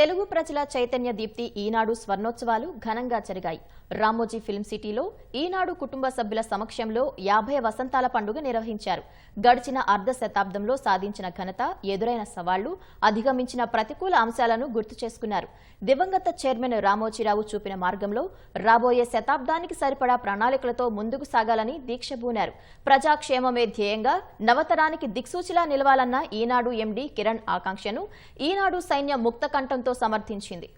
తెలుగు ప్రజల చైతన్య దీప్తి ఈనాడు స్వర్ణోత్సవాలు ఘనంగా జరిగాయి. రామోజీ ఫిల్మ్ సిటీలో ఈనాడు కుటుంబ సభ్యుల సమక్షంలో యాభై వసంతాల పండుగ నిర్వహించారు. గడిచిన అర్ధ శతాబ్దంలో సాధించిన ఘనత ఎదురైన సవాళ్ళు అధిగమించిన ప్రతికూల అంశాలను గుర్తు చేసుకున్నారు. దివంగత చైర్మన్ రామోజీరావు చూపిన మార్గంలో రాబోయే శతాబ్దానికి సరిపడా ప్రణాళికలతో ముందుకు సాగాలని దీక్షబూనారు. ప్రజాక్షేమమే ధ్యేయంగా నవతరానికి దిక్సూచిలా నిలవాలన్న ఈనాడు ఎండీ కిరణ్ ఆకాంక్షను ఈనాడు సైన్యం ముక్త కంఠంతో సమర్థించింది.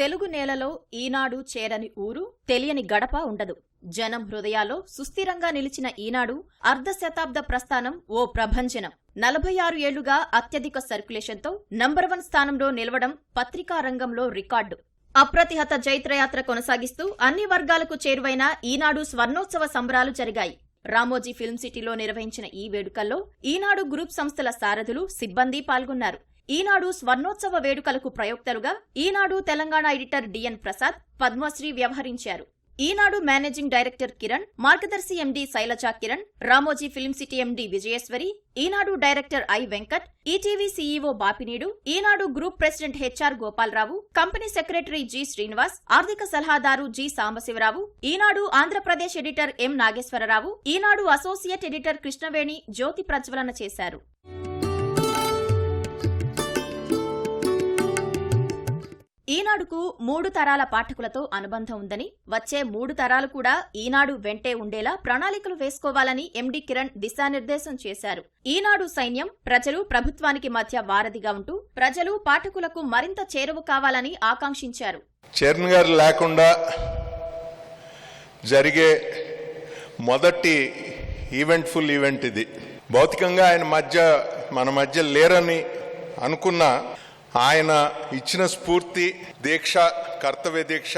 తెలుగు నేలలో ఈనాడు చేరని ఊరు తెలియని గడప ఉండదు. జనం హృదయాల్లో సుస్థిరంగా నిలిచిన ఈనాడు అర్ధశతాబ్ద ప్రస్థానం ఓ ప్రభంజనం. నలభై ఆరు ఏళ్ళుగా అత్యధిక సర్క్యులేషన్తో నంబర్ వన్ స్థానంలో నిలవడం పత్రికా రంగంలో రికార్డు. అప్రతిహత జైత్రయాత్ర కొనసాగిస్తూ అన్ని వర్గాలకు చేరువైన ఈనాడు స్వర్ణోత్సవ సంబరాలు జరిగాయి. రామోజీ ఫిల్మ్ సిటీలో నిర్వహించిన ఈ వేడుకల్లో ఈనాడు గ్రూప్ సంస్థల సారథులు సిబ్బంది పాల్గొన్నారు. ఈనాడు స్వర్ణోత్సవ వేడుకలకు ప్రయోక్తలుగా Eenadu Telangana editor D N Prasad Padma Shri వ్యవహరించారు. Eenadu managing director Kiran Margadarsi MD Shailaja Kiran Ramoji film city MD Vijayeswari Eenadu director I Venkat ETV CEO Bapineedu Eenadu group president HR Gopalarao company secretary G Srinivas ఆర్థిక సలహాదారు G Sambasivarao Eenadu Andhra Pradesh editor M Nageswararao Eenadu associate editor Krishnaveni జ్యోతి ప్రజ్వలన చేశారు. ఈనాడుకు మూడు తరాల పాఠకులతో అనుబంధం ఉందని వచ్చే మూడు తరాలు కూడా ఈనాడు వెంటే ఉండేలా ప్రణాళికలు వేసుకోవాలని ఎండి కిరణ్ దిశానిర్దేశం చేశారు. ఈనాడు సైన్యం ప్రజలు ప్రభుత్వానికి మధ్య వారధిగా ఉంటూ ప్రజలు పాఠకులకు మరింత చేరువ కావాలని ఆకాంక్షించారు. చైర్మన్ గారు లేకుండా జరిగే మొదటి ఈవెంట్ఫుల్ ఈవెంట్ ఇది. భౌతికంగా ఆయన మధ్య మన మధ్య లేరని అనుకున్న ఆయన ఇచ్చిన స్ఫూర్తి దీక్ష కర్తవ్య దీక్ష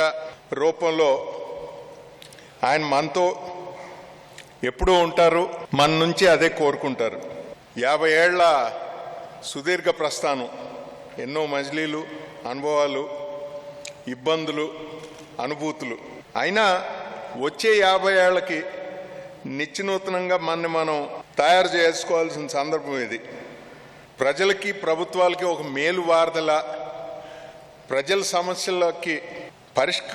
రూపంలో ఆయన మనతో ఎప్పుడూ ఉంటారు మన నుంచి అదే కోరుకుంటారు. యాభై ఏళ్ళ సుదీర్ఘ ప్రస్థానం ఎన్నో మజిలీలు అనుభవాలు ఇబ్బందులు అనుభూతులు. అయినా వచ్చే యాభై ఏళ్ళకి నిత్యనూతనంగా మనని మనం తయారు చేసుకోవాల్సిన సందర్భం ఇది. ప్రజలకి ప్రభుత్వాలకి ఒక మేలు వారదల ప్రజల సమస్యలకి పరిష్క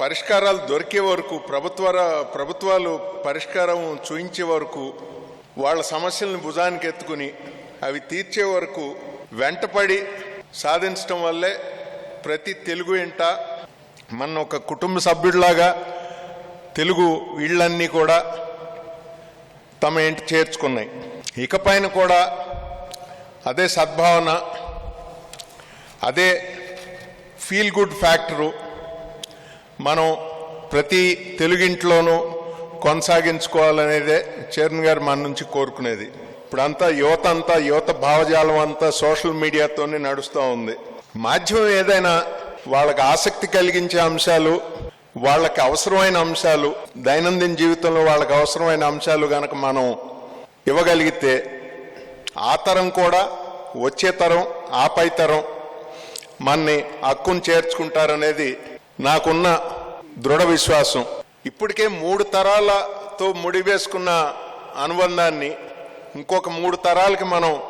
పరిష్కారాలు దొరికే వరకు ప్రభుత్వ ప్రభుత్వాలు పరిష్కారం చూయించే వరకు వాళ్ళ సమస్యలను భుజానికి ఎత్తుకుని అవి తీర్చే వరకు వెంటపడి సాధించడం వల్లే ప్రతి తెలుగు ఇంట మన ఒక కుటుంబ సభ్యుడిలాగా తెలుగు వీళ్ళన్నీ కూడా తమ ఇంటి చేర్చుకున్నాయి. ఇకపైన కూడా అదే సద్భావన అదే ఫీల్ గుడ్ ఫ్యాక్టరు మనం ప్రతి తెలుగింట్లోనూ కొనసాగించుకోవాలనేదే చైర్మన్ గారు మన నుంచి కోరుకునేది. ఇప్పుడంతా యువత అంతా యువత భావజాలం అంతా సోషల్ మీడియాతోనే నడుస్తూ ఉంది. మాధ్యమం ఏదైనా వాళ్ళకి ఆసక్తి కలిగించే అంశాలు వాళ్ళకి అవసరమైన అంశాలు దైనందిన జీవితంలో వాళ్ళకి అవసరమైన అంశాలు కనుక మనం ఇవ్వగలిగితే ఆ తరం కూడా వచ్చే తరం ఆపై తరం మన్ని హక్కును చేర్చుకుంటారనేది నాకున్న దృఢ విశ్వాసం. ఇప్పటికే మూడు తరాలతో ముడివేసుకున్న అనుబంధాన్ని ఇంకొక మూడు తరాలకి మనం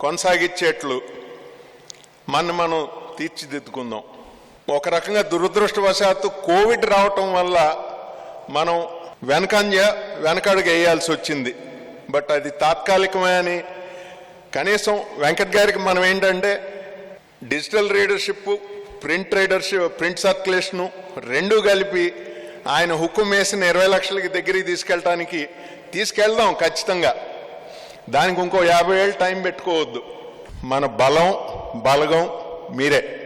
కొనసాగించేట్లు మన మనం తీర్చిదిద్దుకుందాం. ఒక రకంగా దురదృష్టవశాత్తు కోవిడ్ రావటం వల్ల మనం వెనకంజ వెనకడుగు వేయాల్సి వచ్చింది. బట్ అది తాత్కాలికమే అని కనీసం వెంకట్ గారికి మనం ఏంటంటే digital readership print readership print circulation రెండు కలిపి ఆయన హుక్కుం వేసిన ఇరవై లక్షలకి దగ్గరికి తీసుకెళ్ళటానికి తీసుకెళ్దాం ఖచ్చితంగా. దానికి ఇంకో యాభై ఏళ్ళు టైం పెట్టుకోవద్దు. మన బలం బలగం మీరే.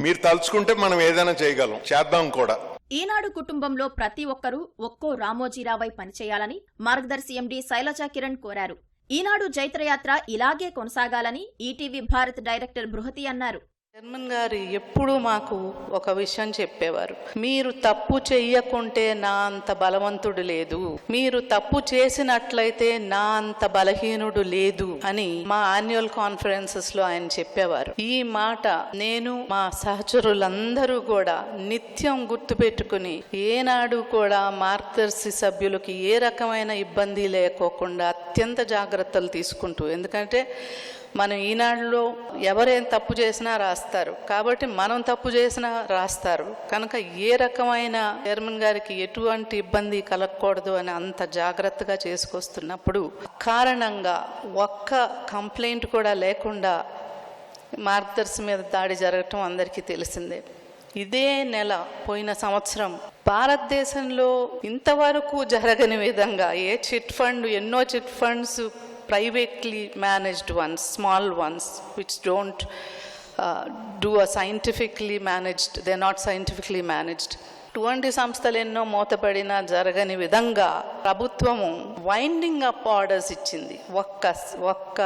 మీరు తలుచుకుంటే మనం ఏదైనా చేయగలం. చేద్దాం కూడా. ఈనాడు కుటుంబంలో ప్రతి ఒక్కరూ ఒక్కో రామోజీరావై పనిచేయాలని మార్గదర్శి ఎండీ శైలజా కిరణ్ కోరారు. ఈనాడు జైత్రయాత్ర ఇలాగే కొనసాగాలని ఈటీవీ భారత్ డైరెక్టర్ బృహతి అన్నారు. జర్మన్ గారు ఎప్పుడూ మాకు ఒక విషయం చెప్పేవారు. మీరు తప్పు చెయ్యకుంటే నా అంత బలవంతుడు లేదు. మీరు తప్పు చేసినట్లయితే నా అంత బలహీనుడు లేదు అని మా యాన్యువల్ కాన్ఫరెన్సెస్లో ఆయన చెప్పేవారు. ఈ మాట నేను మా సహచరులందరూ కూడా నిత్యం గుర్తుపెట్టుకుని ఏనాడు కూడా మార్గదర్శి సభ్యులకి ఏ రకమైన ఇబ్బంది లేకోకుండా అత్యంత జాగ్రత్తలు తీసుకుంటూ ఎందుకంటే మనం ఈనాడులో ఎవరేం తప్పు చేసినా రాస్తారు. కాబట్టి మనం తప్పు చేసినా రాస్తారు. కనుక ఏ రకమైన చైర్మన్ గారికి ఎటువంటి ఇబ్బంది కలగకూడదు అని అంత జాగ్రత్తగా చేసుకొస్తున్నప్పుడు కారణంగా ఒక్క కంప్లైంట్ కూడా లేకుండా మార్గదర్శి మీద దాడి జరగటం అందరికీ తెలిసిందే. ఇదే నెల పోయిన సంవత్సరం భారతదేశంలో ఇంతవరకు జరగని విధంగా ఏ చిట్ ఫండ్ ఎన్నో chit funds privately managed ones small ones which don't do a scientifically managed they're not scientifically managed అటువంటి సంస్థలు ఎన్నో మూతపడినా జరగని విధంగా ప్రభుత్వము వైండింగ్ అప్ ఆర్డర్స్ ఇచ్చింది ఒక్క ఒక్క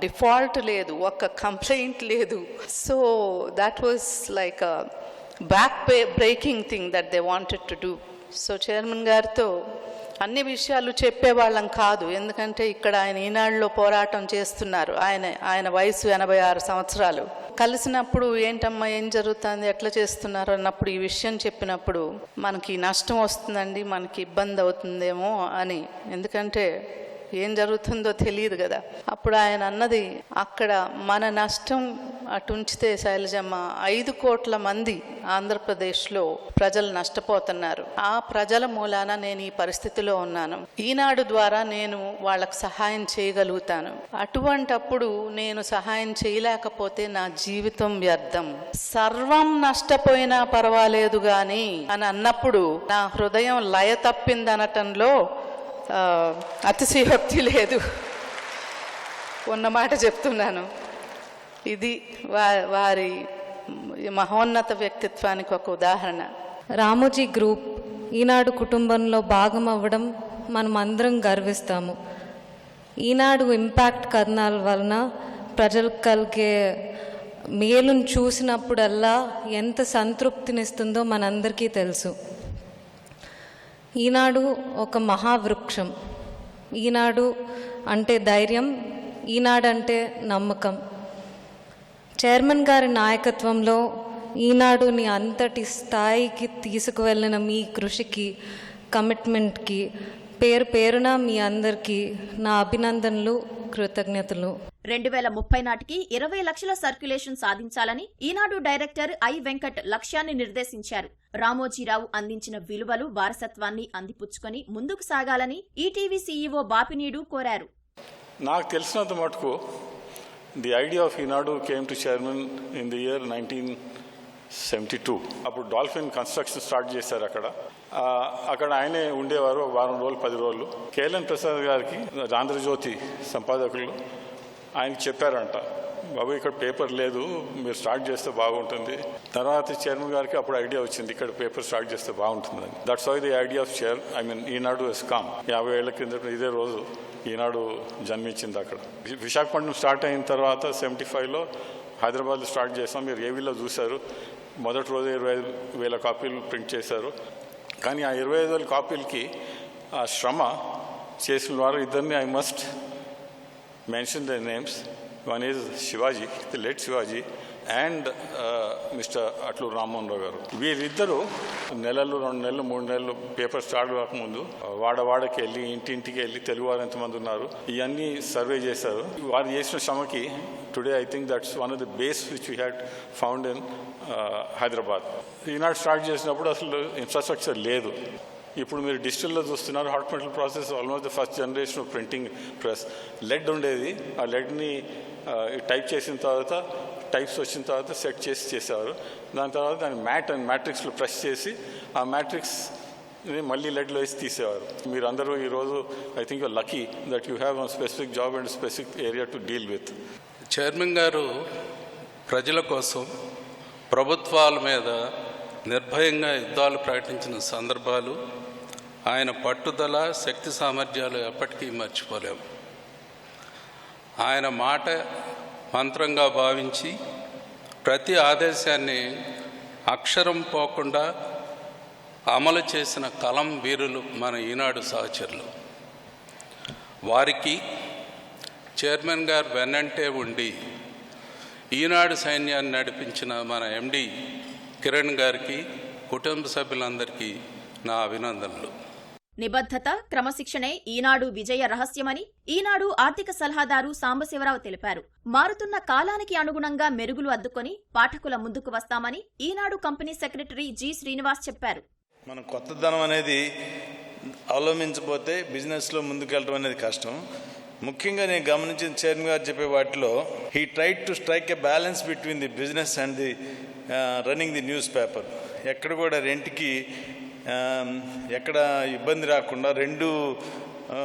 డిఫాల్ట్ లేదు ఒక్క కంప్లైంట్ లేదు so that was like back breaking thing that they wanted to do so chairman గారితో అన్ని విషయాలు చెప్పేవాళ్ళం కాదు. ఎందుకంటే ఇక్కడ ఆయన ఈనాడులో పోరాటం చేస్తున్నారు. ఆయన ఆయన వయసు ఎనభై ఆరు సంవత్సరాలు. కలిసినప్పుడు ఏంటమ్మా ఏం జరుగుతుంది ఎట్లా చేస్తున్నారు అన్నప్పుడు ఈ విషయం చెప్పినప్పుడు మనకి నష్టం వస్తుందండి మనకి ఇబ్బంది అవుతుందేమో అని. ఎందుకంటే ఏం జరుగుతుందో తెలియదు కదా. అప్పుడు ఆయన అన్నది అక్కడ మన నష్టం అటు ఉంచితే శైలజమ్మ ఐదు కోట్ల మంది ఆంధ్రప్రదేశ్లో ప్రజలు నష్టపోతున్నారు. ఆ ప్రజల మూలాన నేను ఈ పరిస్థితిలో ఉన్నాను. ఈనాడు ద్వారా నేను వాళ్ళకు సహాయం చేయగలుగుతాను. అటువంటప్పుడు నేను సహాయం చేయలేకపోతే నా జీవితం వ్యర్థం. సర్వం నష్టపోయినా పర్వాలేదు గాని అని అన్నప్పుడు నా హృదయం లయ తప్పిందనటంలో అతిశయోక్తి లేదు. ఉన్న మాట చెప్తున్నాను. ఇది వా వారి మహోన్నత వ్యక్తిత్వానికి ఒక ఉదాహరణ. రామోజీ గ్రూప్ ఈనాడు కుటుంబంలో భాగం అవ్వడం మనం అందరం గర్విస్తాము. ఈనాడు ఇంపాక్ట్ కథనాల వలన ప్రజలకు కలిగే మేలును చూసినప్పుడల్లా ఎంత సంతృప్తినిస్తుందో మనందరికీ తెలుసు. ఈనాడు ఒక మహావృక్షం. ఈనాడు అంటే ధైర్యం ఈనాడంటే నమ్మకం. చైర్మన్ గారి నాయకత్వంలో ఈనాడుని అంతటి స్థాయికి తీసుకువెళ్ళిన మీ కృషికి కమిట్మెంట్కి పేరు పేరున మీ అందరికీ నా అభినందనలు కృతజ్ఞతలు. రెండు వేల ముప్పై నాటికి ఇరవై లక్షల సర్క్యులేషన్ సాధించాలని ఈనాడు డైరెక్టర్ ఐ వెంకట్ లక్ష్యాన్ని నిర్దేశించారు. రామోజీరావు అందించిన విలువలు వారసత్వాన్ని అందిపుచ్చుకొని ముందుకు సాగాలని ఈటీవీ సీఈఓ బాపినీడు కోరారు. నాకు తెలిసినంత మటుకు the idea of Eenadu came to chairman in the year nineteen seventy two అప్పుడు డాల్ఫిన్ కన్స్ట్రక్షన్ స్టార్ట్ చేశారు అక్కడ. అక్కడ ఆయనే ఉండేవారు ఒక వారం రోజులు పది రోజులు. కేఎల్ఎన్ ప్రసాద్ గారికి రాంధ్రజ్యోతి సంపాదకులు ఆయనకి చెప్పారంట బాబు ఇక్కడ పేపర్ లేదు మీరు స్టార్ట్ చేస్తే బాగుంటుంది. తర్వాత చైర్మన్ గారికి అప్పుడు ఐడియా వచ్చింది ఇక్కడ పేపర్ స్టార్ట్ చేస్తే బాగుంటుందని. That's why the idea of chair I mean Eenadu is come యాభై ఏళ్ళ కింద ఇదే రోజు ఈనాడు జన్మించింది అక్కడ. విశాఖపట్నం స్టార్ట్ అయిన తర్వాత సెవెంటీ ఫైవ్లో హైదరాబాద్లో స్టార్ట్ చేసాం మీరు ఏవిలో చూశారు. మొదటి రోజు ఇరవై ఐదు వేల కాపీలు ప్రింట్ చేశారు. కానీ ఆ ఇరవై ఐదు వేల కాపీలకి ఆ శ్రమ చేసిన వారు ఇద్దరిని I must mention the names one is Shivaji the late Shivaji and mister Atlu Rammohan Rao గారు. వీరిద్దరూ నెలలు రెండు నెలలు మూడు నెలలు పేపర్ స్టార్ట్ కాకముందు వాడ వాడకి వెళ్ళి ఇంటింటికి వెళ్ళి తెలుగు వారు ఎంతమంది ఉన్నారు ఇవన్నీ సర్వే చేశారు. వారు చేసిన శ్రమకి today I think that's one of the base which we had found in Hyderabad Eenadu start చేసినప్పుడు అసలు ఇన్ఫ్రాస్ట్రక్చర్ లేదు. ఇప్పుడు మీరు డిజిటల్లో చూస్తున్నారు hot metal process almost the first generation of printing press lead ఉండేది. ఆ లెడ్ని టైప్ చేసిన తర్వాత టైప్స్ వచ్చిన తర్వాత సెట్ చేసి చేసేవారు. దాని తర్వాత దాన్ని మ్యాట్ అండ్ మ్యాట్రిక్స్లో ప్రెస్ చేసి ఆ మ్యాట్రిక్స్ మళ్ళీ లెడ్లో వేసి తీసేవారు. మీరు అందరూ ఈరోజు I think lucky that you have specific job and specific area to deal with. Chairman గారు ప్రజల కోసం ప్రభుత్వాల మీద నిర్భయంగా యుద్ధాలు ప్రకటించిన సందర్భాలు ఆయన పట్టుదల శక్తి సామర్థ్యాలు ఎప్పటికీ మర్చిపోలేము ఆయన మాట మంత్రంగా భావించి ప్రతి ఆదేశాన్ని అక్షరం పోకుండా అమలు చేసిన కలం వీరులు మన ఈనాడు సహచరులు. వారికి చైర్మన్ గారు వెన్నంటే ఉండి ఈనాడు సైన్యాన్ని నడిపించిన మన ఎండి కిరణ్ గారికి కుటుంబ సభ్యులందరికీ నా అభినందనలు. నిబద్ధత క్రమశిక్షణే ఈనాడు విజయ రహస్యమని ఈనాడు ఆర్థిక సలహాదారు సాంబశివరావు తెలిపారు. మారుతున్న కాలానికి అనుగుణంగా మెరుగులు అద్దుకొని పాఠకుల ముందుకు వస్తామని Eenadu company secretary G. Srinivas చెప్పారు. మనం కొత్తదనం అనేది అవలంబించబోతే బిజినెస్లో ముందుకెళ్ళడం అనేది కష్టం. ముఖ్యంగా నేను గమనించిన చైర్మన్ గారు చెప్పే వాటిలో he tried to strike a balance between the business and the running the newspaper ఎక్కడ కూడా రెంట్కి ఎక్కడ ఇబ్బంది రాకుండా రెండు ఆ,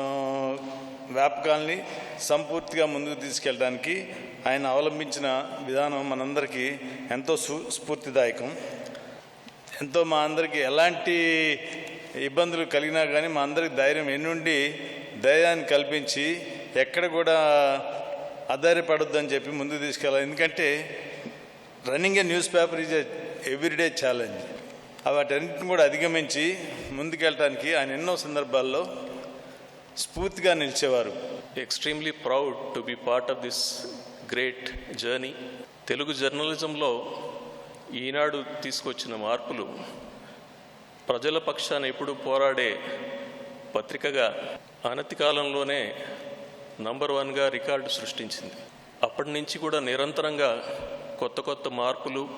వ్యాపకాల్ని సంపూర్తిగా ముందుకు తీసుకెళ్ళడానికి ఆయన అవలంబించిన విధానం మనందరికీ ఎంతో స్ఫూర్తిదాయకం. ఎంతో మా అందరికీ ఎలాంటి ఇబ్బందులు కలిగినా కానీ మా అందరికి ధైర్యం ఎన్నుండి ధైర్యాన్ని కల్పించి ఎక్కడ కూడా ఆధారపడొద్దని చెప్పి ముందుకు తీసుకెళ్ళాలి. ఎందుకంటే running a newspaper is everyday challenge. వాటన్నిటిని కూడా అధిగమించి ముందుకెళ్ళటానికి ఆయన ఎన్నో సందర్భాల్లో స్ఫూర్తిగా నిలిచేవారు. Extremely proud to be part of this great journey Telugu జర్నలిజంలో ఈనాడు తీసుకొచ్చిన మార్పులు ప్రజల పక్షాన ఎప్పుడు పోరాడే పత్రికగా అనతి కాలంలోనే నంబర్ వన్గా రికార్డు సృష్టించింది. అప్పటి నుంచి కూడా నిరంతరంగా కొత్త కొత్త మార్పులు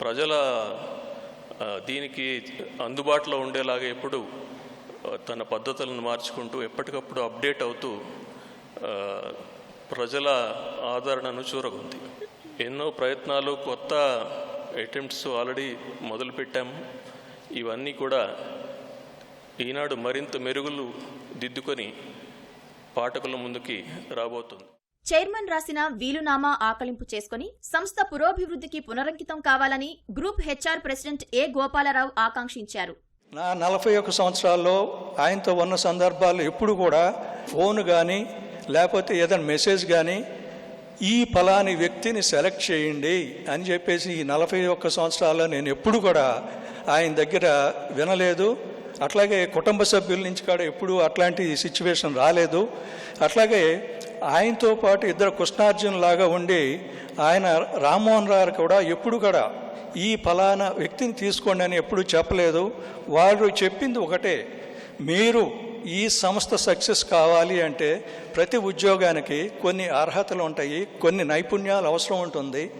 ప్రజల దీనికి అందుబాటులో ఉండేలాగా ఎప్పుడు తన పద్ధతులను మార్చుకుంటూ ఎప్పటికప్పుడు అప్డేట్ అవుతూ ప్రజల ఆదరణను చూరగొంది. ఎన్నో ప్రయత్నాలు కొత్త అటెంప్ట్స్ ఆల్రెడీ మొదలుపెట్టాము ఇవన్నీ కూడా ఈనాడు మరింత మెరుగులు దిద్దుకొని పాఠకుల ముందుకి రాబోతుంది. చైర్మన్ రాసిన వీలునామా ఆకలింపు చేసుకుని సంస్థ పురోభివృద్ధికి పునరంకితం కావాలని group HR president A Gopalarao ఆకాంక్షించారు. నా నలభై ఒక్క సంవత్సరాల్లో ఆయనతో ఉన్న సందర్భాలు ఎప్పుడు కూడా ఫోన్ కానీ లేకపోతే ఏదైనా మెసేజ్ కానీ ఈ ఫలాని వ్యక్తిని సెలెక్ట్ చేయండి అని చెప్పేసి ఈ నలభై ఒక్క సంవత్సరాల్లో నేను ఎప్పుడు కూడా ఆయన దగ్గర వినలేదు. అట్లాగే కుటుంబ సభ్యుల నుంచి కూడా ఎప్పుడు అట్లాంటి సిచ్యువేషన్ రాలేదు. అట్లాగే ఆయనతో పాటు ఇద్దరు కృష్ణార్జునులాగా ఉండి ఆయన రామ్మోహన్ రావు కూడా ఎప్పుడు కూడా ఈ ఫలానా వ్యక్తిని తీసుకోండి అని ఎప్పుడు చెప్పలేదు. వారు చెప్పింది ఒకటే మీరు ఈ సంస్థ సక్సెస్ కావాలి అంటే ప్రతి ఉద్యోగానికి కొన్ని అర్హతలు ఉంటాయి కొన్ని నైపుణ్యాలు అవసరం ఉంటుంది.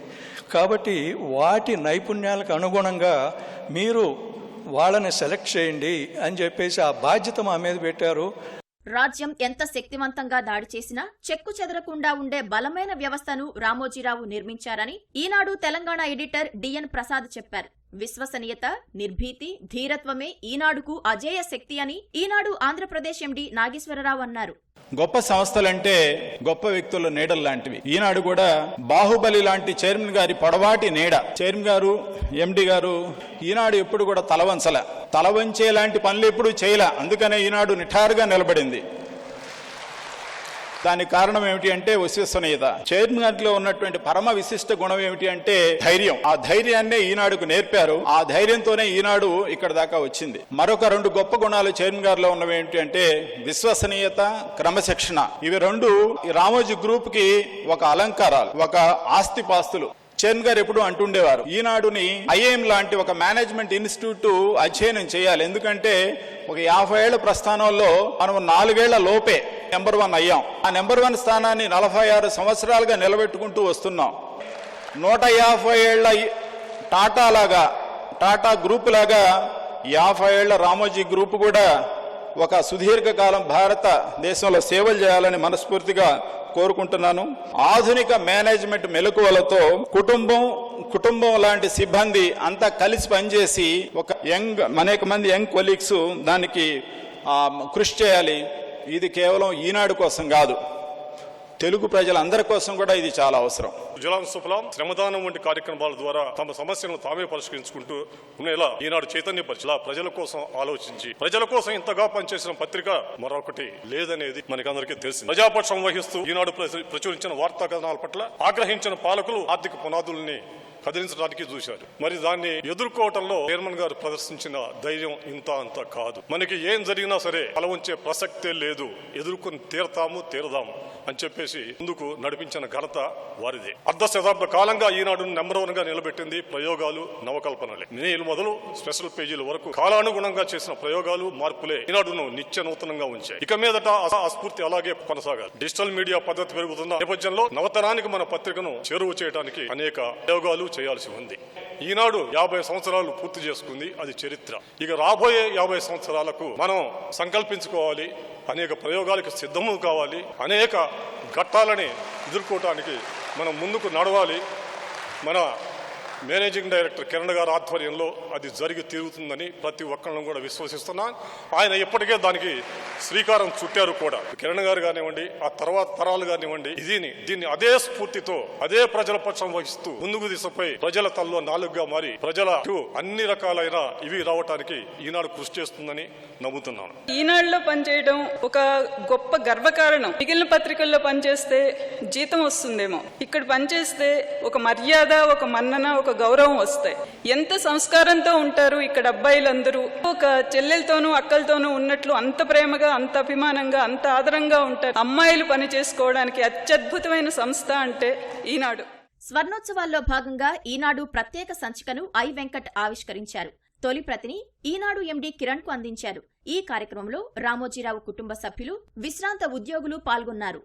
కాబట్టి వాటి నైపుణ్యాలకు అనుగుణంగా మీరు వాళ్ళని సెలెక్ట్ చేయండి అని చెప్పేసి ఆ బాధ్యత మా మీద పెట్టారు. రాజ్యం ఎంత శక్తివంతంగా దాడి చేసినా చెక్కు చెదరకుండా ఉండే బలమైన వ్యవస్థను రామోజీరావు నిర్మించారని ఈనాడు తెలంగాణ ఎడిటర్ డిఎన్ ప్రసాద్ చెప్పారు. విశ్వసనీయత నిర్భీతి ధీరత్వమే ఈనాడుకు అజేయ శక్తి అని ఈనాడు ఆంధ్రప్రదేశ్ ఎండి నాగేశ్వరరావు అన్నారు. గొప్ప సంస్థలంటే గొప్ప వ్యక్తుల నీడలు లాంటివి. ఈనాడు కూడా బాహుబలి లాంటి చైర్మన్ గారి పొడవాటి నీడ. చైర్మన్ గారు ఎండి గారు ఈనాడు ఎప్పుడు కూడా తలవంచల. తలవంచే లాంటి పనులు ఎప్పుడు చేయలే. అందుకనే ఈనాడు నిఠారుగా నిలబడింది. దానికి కారణం ఏమిటి అంటే విశ్వసనీయత. చైర్మన్ గారిలో ఉన్నటువంటి పరమ విశిష్ట గుణం ఏమిటి అంటే ధైర్యం. ఆ ధైర్యాన్నే ఈనాడుకు నేర్పారు. ఆ ధైర్యంతోనే ఈనాడు ఇక్కడ దాకా వచ్చింది. మరొక రెండు గొప్ప గుణాలు చైర్మన్ గారిలో ఉన్నవి ఏమిటి అంటే విశ్వసనీయత క్రమశిక్షణ. ఇవి రెండు ఈ రామోజీ గ్రూప్కి ఒక అలంకారాలు ఒక ఆస్తిపాస్తులు. చైర్మన్ గారు ఎప్పుడు అంటుండేవారు ఈనాడుని ఐఏఎం లాంటి ఒక మేనేజ్మెంట్ ఇన్స్టిట్యూట్ అధ్యయనం చేయాలి. ఎందుకంటే ఒక యాభై ఏళ్ళ ప్రస్థానంలో మనం నాలుగేళ్ళ లోపే నెంబర్ వన్ అయ్యాం. ఆ నెంబర్ వన్ స్థానాన్ని నలభై ఆరు సంవత్సరాలుగా నిలబెట్టుకుంటూ వస్తున్నాం. నూట యాభై ఏళ్ళ టాటా లాగా టాటా గ్రూప్ లాగా యాభై ఏళ్ళ రామోజీ గ్రూప్ కూడా ఒక సుదీర్ఘకాలం భారత దేశంలో సేవలు చేయాలని మనస్ఫూర్తిగా కోరుకుంటున్నాను. ఆధునిక మేనేజ్మెంట్ మెలకువలతో కుటుంబం కుటుంబం లాంటి సిబ్బంది అంతా కలిసి పనిచేసి ఒక యంగ్ అనేక మంది యంగ్ కొలీగ్స్ దానికి కృషి చేయాలి. ఇది కేవలం ఈనాడు కోసం కాదు. తెలుగు ప్రజలందరి కోసం కూడా ఇది చాలా అవసరం. జలాం సుఫలాం శ్రమదానం వంటి కార్యక్రమాల ద్వారా తమ సమస్యలను తామే పరిష్కరించుకుంటూ ఉండేలా ఈనాడు చైతన్యపరిచేలా ప్రజల కోసం ఆలోచించి ప్రజల కోసం ఇంతగా పనిచేసిన పత్రిక మరొకటి లేదనేది మనకందరికీ తెలిసింది. ప్రజాపక్షం వహిస్తూ ఈనాడు ప్రచు- ప్రచురించిన వార్తా కథనాల పట్ల ఆగ్రహించిన పాలకులు ఆర్థిక పునాదుల్ని కదిలించడానికి చూశారు మరి దాన్ని ఎదుర్కోవటంలో చైర్మన్ గారు ప్రదర్శించిన ధైర్యం ఇంత అంత కాదు. మనకి ఏం జరిగినా సరే తల ప్రసక్తే లేదు. ఎదుర్కొని తీరతాము తీరదాము అని చెప్పేసి ముందుకు నడిపించిన ఘనత వారిదే. అర్ధ శతాబ్ద కాలంగా ఈనాడు నెంబర్ వన్గా నిలబెట్టింది ప్రయోగాలు నవకల్పనలే. నేను మొదలు స్పెషల్ పేజీల వరకు కాలానుగుణంగా చేసిన ప్రయోగాలు మార్పులే ఈనాడును నిత్య నూతనంగా ఉంచాయి. ఇక మీదట అస్ఫూర్తి అలాగే కొనసాగాలి. డిజిటల్ మీడియా పద్ధతి పెరుగుతున్న నేపథ్యంలో నవతరానికి మన పత్రికను చేరువ చేయడానికి అనేక ప్రయోగాలు చేయాల్సి ఉంది. ఈనాడు యాభై సంవత్సరాలు పూర్తి చేసుకుంది అది చరిత్ర. ఇక రాబోయే యాభై సంవత్సరాలకు మనం సంకల్పించుకోవాలి అనేక ప్రయోగాలకు సిద్ధము కావాలి అనేక ఘట్టాలని ఎదుర్కోవటానికి మనం ముందుకు నడవాలి. మన మేనేజింగ్ డైరెక్టర్ కిరణ్ గారి ఆధ్వర్యంలో అది జరిగి తీరుతుందని ప్రతి ఒక్కళ్ళని కూడా విశ్వసిస్తున్నా. ఆయన ఇప్పటికే దానికి శ్రీకారం చుట్టారు కూడా. కిరణ్ గారు కానివ్వండి ఆ తర్వాత తరాలు కానివ్వండి ఇదిని దీన్ని అదే స్ఫూర్తితో అదే ప్రజల పక్షం వహిస్తూ ముందుకు దిశపై ప్రజల తల్లో నాలుగుగా మారి ప్రజలకు అన్ని రకాలైన ఇవి రావటానికి ఈనాడు కృషి చేస్తుందని నమ్ముతున్నాను. ఈనాడులో పనిచేయడం ఒక గొప్ప గర్వకారణం మిగిలిన పత్రికల్లో పనిచేస్తే జీతం వస్తుందేమో. ఇక్కడ పనిచేస్తే ఒక మర్యాద ఒక మన్నన ఒక గౌరవం వస్తాయి ఎంత సంస్కారంతో ఉంటారు ఇక్కడ అబ్బాయిలందరూ? ఒక చెల్లెలతోనూ అక్కలతోనూ ఉన్నట్లు అంత ప్రేమగా అంత అభిమానంగా అంత ఆదరంగా ఉంటారు. అమ్మాయిలు పని చేసుకోవడానికి అత్యద్భుతమైన సంస్థ అంటే ఈనాడు. స్వర్ణోత్సవాల్లో భాగంగా ఈనాడు ప్రత్యేక సంచికను ఐ వెంకట్ ఆవిష్కరించారు. తొలి ప్రతిని ఈనాడు ఎండి కిరణ్కు అందించారు. ఈ కార్యక్రమంలో రామోజీరావు కుటుంబ సభ్యులు విశ్రాంత ఉద్యోగులు పాల్గొన్నారు.